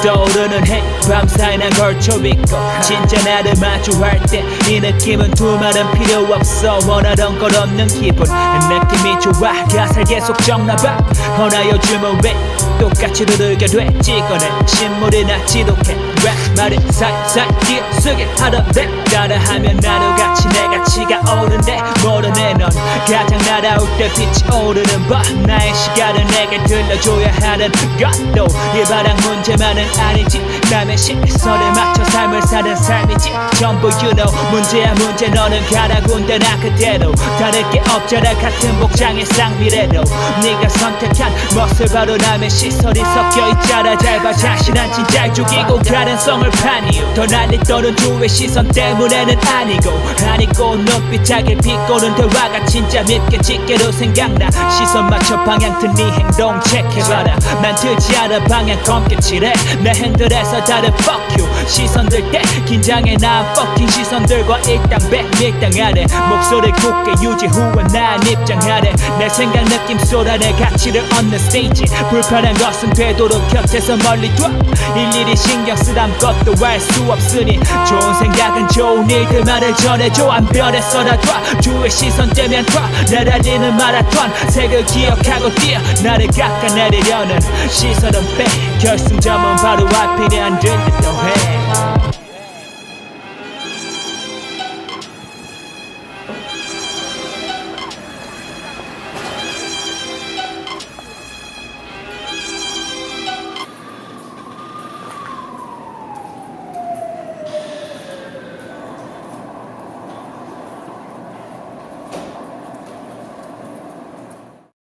떠오르는 해 밤사이 난 걸쳐 있고 진짜 나를 마주할 때 이 느낌은 두 말은 필요 없어. 원하던 걸 없는 기분. 느낌이 좋아. 가사를 계속 적나봐. 허나 요즘은 왜 똑같이 부르게 돼 찍어내 신물이나 지독해. 랩 말을 살살 끼어쓰게 하던 랩 따라하면 나도 같이 내가 치가 오른데 모르네 넌. 가장 날아올 때 빛이 오르는 법 나의 시간을 내게 들려줘야 하는 것도 이 바람 문제만은 아니지. 남의 시선에 맞춰 삶을 사는 삶이지. 전부 you know 문제야 문제. 너는 가라 군대 나 그대로. 다를 게 없잖아 같은 복장의 쌍미래도. 네가 선택한 멋을 바로 남의 시선이 섞여 있잖아. 잘봐 자신한 진짜 죽이고 가능성을 파니요 더 난리 떠는 주의 시선 때문에는 아니고. 아니고 눈빛 자기 비꼬는 대화가 진짜 믿게 짓게로 생각나. 시선 맞춰 방향 튼네 행동 체크해봐라. 난 들지 않아 방향 검게 칠해. 내 핸들에서 다른 fuck you. 시선 들 때 긴장해 나 fucking 시선들과 일당 백 밀당하네 목소리 굳게 유지 후에 난 입장하네 내 생각 느낌 쏟아내 가 치를 얻는 스테이지 불편한 것은 되도록 곁에서 멀리 둬. 일일이 신경 쓰 아무것도 알 수 없으니 좋은 생각은 좋은 일들만을 전해줘. 안 변했어 나둬. 주의 시선 때면 둬 내 달리는 마라톤 색을 기억하고 뛰어. 나를 깎아내리려는 시선은 빼. 결승점은 바로 앞이니 안 들리도 해